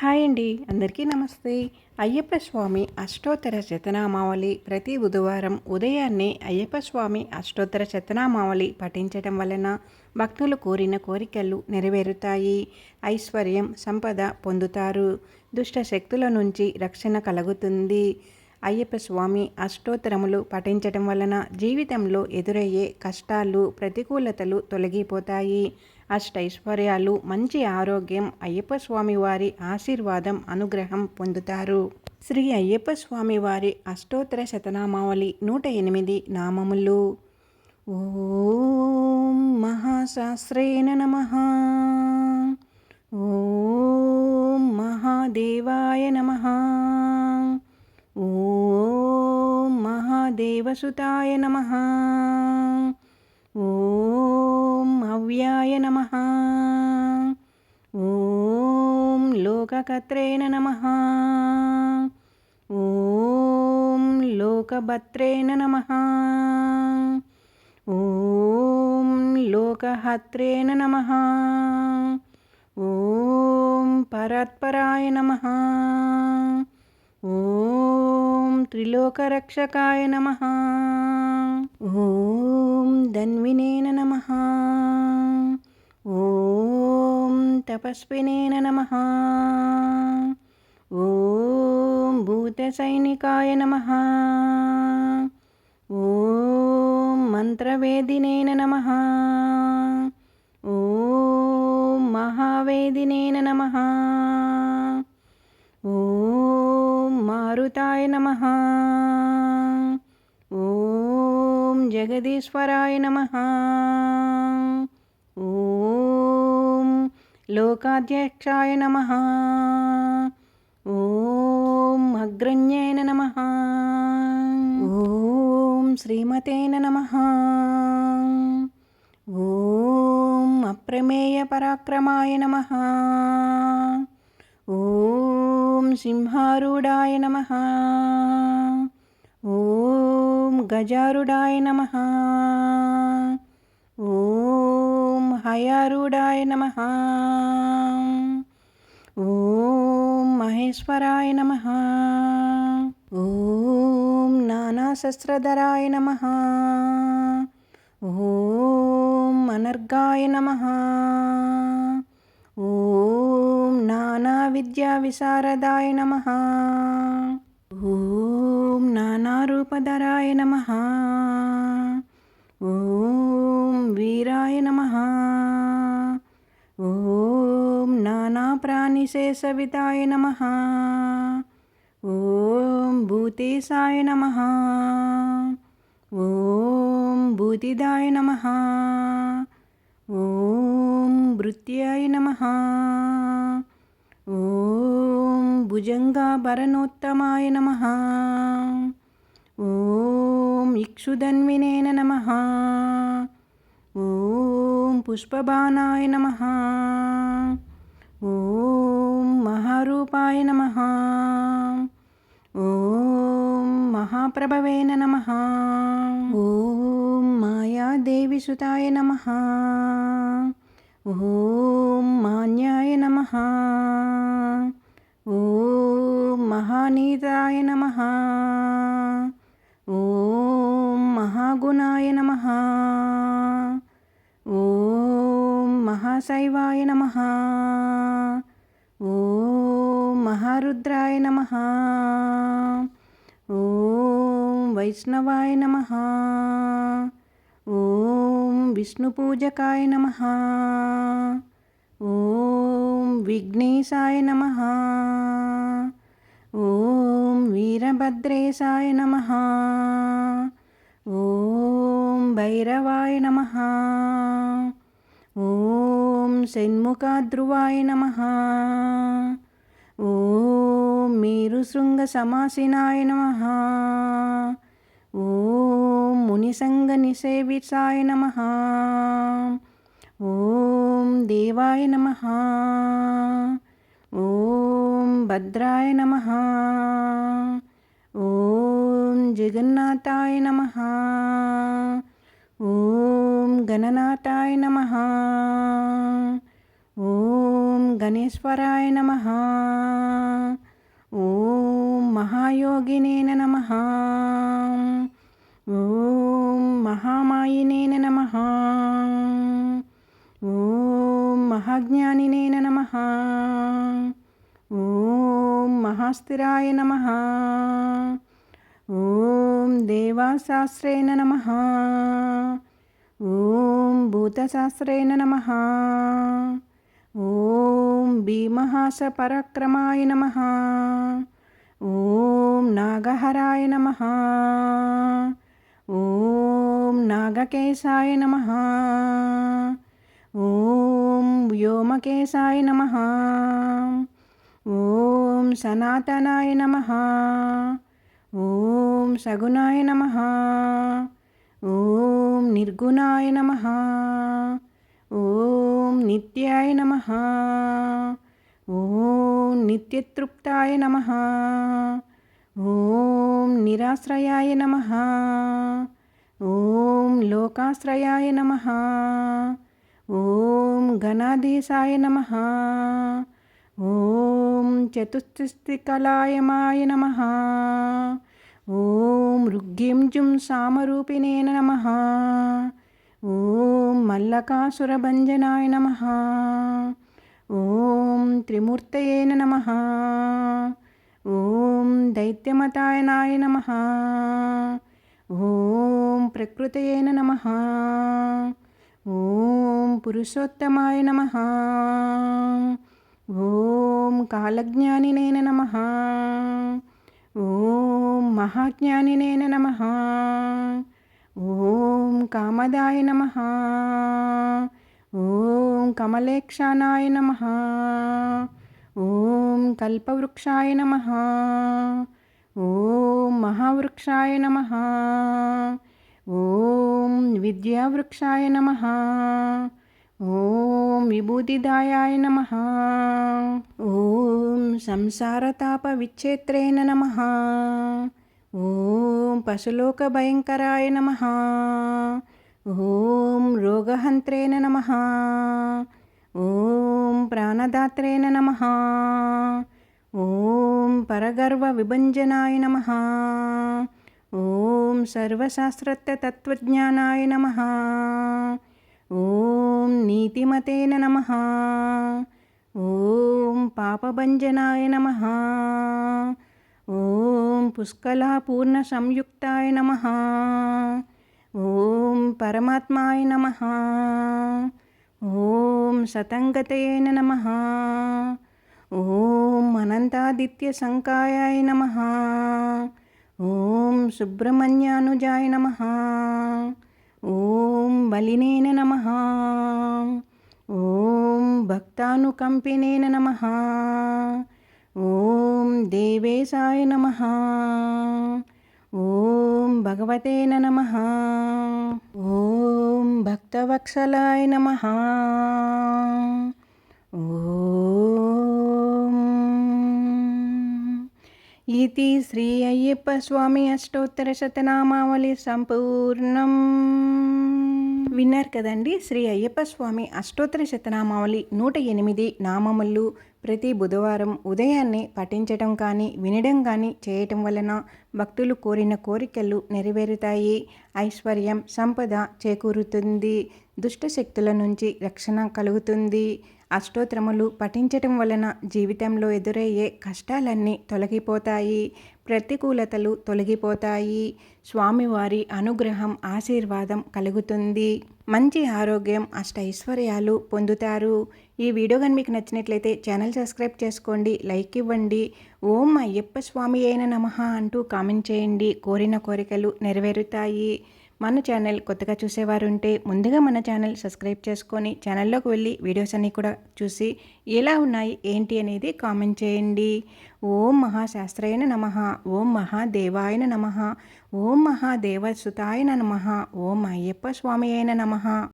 Hi అండి అందరికీ నమస్తే. అయ్యప్ప స్వామి అష్టోత్తర శతనామావళి ప్రతి బుధవారం ఉదయాన్నే అయ్యప్ప స్వామి అష్టోత్తర శతనామావళి పఠించటం వలన భక్తులు కోరిన కోరికలు నెరవేరుతాయి. ఐశ్వర్యం సంపద పొందుతారు. దుష్ట శక్తుల నుంచి రక్షణ కలుగుతుంది. అయ్యప్ప స్వామి అష్టోత్తరములు పఠించటం వలన జీవితంలో ఎదురయ్యే కష్టాలు ప్రతికూలతలు తొలగిపోతాయి. అష్టైశ్వర్యాలు మంచి ఆరోగ్యం అయ్యప్ప స్వామి వారి ఆశీర్వాదం అనుగ్రహం పొందుతారు. శ్రీ అయ్యప్ప స్వామి వారి అష్టోత్తర శతనామావళి నూట ఎనిమిది నామములు. ఓం మహాశాస్త్రేణ నమ. ఓం మహాదేవాయ నమ. ఓం మహాదేవసుతాయ నమ. ఓం నమ. ఓం లోకకత్రేణ నమ. ఓం లోకభత్రేణ నమ. ఓం లోకహత్రేణ నమ. ఓం పరాత్పరాయ నమ. ఓం త్రిలోకరక్షకాయ నమ. ఓం ధన్వినేన నమ. ఓం తపస్వినేన నమ. ఓం భూతసైనికాయ నమ. ఓం మంత్రవేదినేన నమ. ఓం మహావేదినేన నమ. ఓం మారుతాయ నమ. ఓం జగదీశ్వరాయ నమ. ఓం లోకాధ్యక్షాయ నమ. ఓం అగ్రణ్యేన నమ. ఓం శ్రీమతేన నమ. ఓం అప్రమేయ పరాక్రమాయ నమ. ఓం సింహారూఢాయ నమ. ఓం గజారుడాయ నమ. ఓం హయారూఢాయ నమ. ఓం మహేశ్వరాయ నమ. ఓం నానాశస్త్రధరాయ నమ. ఓం అనర్గాయ నమ. ఓం నానా విద్యా విశారదాయ నమ. ఓం నానారూపధరాయ నమ. ఓం వీరాయ నమ. ఓం నానాప్రాణిశేషవితాయ నమ. ఓం భూతేశాయ నమ. ఓం భూతిదాయ నమ. ఓం భృత్యాయ నమ. ఓం భుజంగాభరణోత్తమాయ నమ. ఓం నమ. ఓం పుష్పబాణాయ నమ. ఓం మహారూపాయ నమ. ఓం మహాప్రభవేన నమ. ఓం మాయాదేవిసుతాయ నమ. ఓం మాన్యాయ నమ. ఓం మహానీతాయ నమ ఓం మహాశైవాయ నమ. ఓం మహాశైవాయ నమ. ఓం మహారుద్రాయ నమ. ఓం వైష్ణవాయ నమ. ఓం విష్ణుపూజకాయ నమ. ఓం విఘ్నేశాయ నమ. ఓం వీరభద్రేశాయ నమ. ఓం భైరవాయ నమ. ఓం షణ్ముఖాధ్రువాయ నమ. ఓం మీరు శృంగ సమాసినాయ నమ. ఓం మునిసంగ మునిసంగనిసేవితాయ నమ. ఓం దేవాయ నమ. ఓం భద్రాయ నమ. ఓం జగన్నాథాయ నమ. ఓం గణనాథాయ నమ. ఓం గణేశ్వరాయ నమ. ఓం మహాయోగినేన నమ. ఓం మహామాయినేన నమ. ఓం మహాజ్ఞానినేన నమ. ఓం మహాస్థిరాయ నమ. ఓం దేవాశాస్త్రేణ నమ. ఓం భూతశాస్త్రేణ నమ. ఓం భీమహాసపరక్రమాయ నమ. ఓం నాగహరాయ నమ. ఓం నాగకేశాయ నమ. ఓం వ్యోమకేశాయ నమ. ఓం సనాతనాయ నమ. ఓం సగుణాయ నమ. ఓం నిర్గుణాయ నమ. ఓం నిత్యాయ నమ. ఓం నిత్యతృప్తాయ నమ. ఓం నిరాశ్రయాయ నమ. ఓం లోకాశ్రయాయ నమ. ఓం గణాధీశాయ నమ. ఓం చతుస్తికలాయమాయ నమ. ఓం రుగ్గింజుం సామరూపిణే నమ. ఓం మల్లకాసురభంజనాయ నమ. ఓం త్రిమూర్తయే నమ. ఓం దైత్యమతాయనాయ నమ. ఓం ప్రకృతయే నమ. ఓం పురుషోత్తమాయ నమ. ఓం కాలజ్ఞానినేన నమ. ఓం మహాజ్ఞానినేన నమ. ఓం కామదాయ నమ. ఓం కమలేక్షానాయ నమ. ఓం కల్పవృక్షాయ నమ. ఓం మహావృక్షాయ నమ. ఓం విద్యావృక్షాయ నమ. ఓం విభూతిదాయాయ నమ. ఓం సంసారతాప సంసారతాపవిచ్ఛేత్రేణ నమ. ఓం పశులోక భయంకరాయ నమ. ఓం రోగహంత్రేణ నమ. ఓం ప్రాణదాత్రేణ నమ. ఓం పరగర్వ విభంజనాయ నమ. ఓం సర్వశాస్త్రతత్వజ్ఞానాయ నమ. ఓం నీతిమతేన నమ. ఓం పాపభంజనాయ నమ. ఓం పుష్కలాపూర్ణ సంయుక్తాయ నమ. ఓం పరమాత్మాయ నమ. ఓం సతంగతయైన నమ. ఓం అనంతాదిత్య అనంతాదిత్యసంకాయాయ నమ. ఓం సుబ్రహ్మణ్యానుజాయ నమ. ఓం బలినేన నమ. ఓం భక్తానుకంపినేన నమ. ఓం దేవేశాయ నమ. ఓం భగవతే నమ. ఓం భక్తవత్సలాయ నమ. ఇది శ్రీ అయ్యప్ప స్వామి అష్టోత్తర శతనామావళి సంపూర్ణం. విన్నారు కదండి? శ్రీ అయ్యప్ప స్వామి అష్టోత్తర శతనామావళి నూట ఎనిమిది నామములు ప్రతి బుధవారం ఉదయాన్నే పఠించటం కానీ వినడం కానీ చేయటం వలన భక్తులు కోరిన కోరికలు నెరవేరుతాయి. ఐశ్వర్యం సంపద చేకూరుతుంది. దుష్ట శక్తుల నుంచి రక్షణ కలుగుతుంది. అష్టోత్తరములు పఠించటం వలన జీవితంలో ఎదురయ్యే కష్టాలన్నీ తొలగిపోతాయి. ప్రతికూలతలు తొలగిపోతాయి. స్వామివారి అనుగ్రహం ఆశీర్వాదం కలుగుతుంది. మంచి ఆరోగ్యం అష్ట ఐశ్వర్యాలు పొందుతారు. ఈ వీడియో కానీ మీకు నచ్చినట్లయితే ఛానల్ సబ్స్క్రైబ్ చేసుకోండి లైక్ ఇవ్వండి. ఓం అయ్యప్ప స్వామి అయిన నమ అంటూ కామెంట్ చేయండి. కోరిన కోరికలు నెరవేరుతాయి. మన ఛానల్ కొత్తగా చూసేవారు ఉంటే ముందుగా మన ఛానల్ సబ్స్క్రైబ్ చేసుకొని ఛానల్లోకి వెళ్ళి వీడియోస్ అన్నీ కూడా చూసి ఎలా ఉన్నాయి ఏంటి అనేది కామెంట్ చేయండి. ఓం మహాశాస్త్రాయన నమ ఓం మహాదేవాయన నమ ఓం మహాదేవసుతాయన నమ ఓం అయ్యప్ప స్వామి అయిన నమ.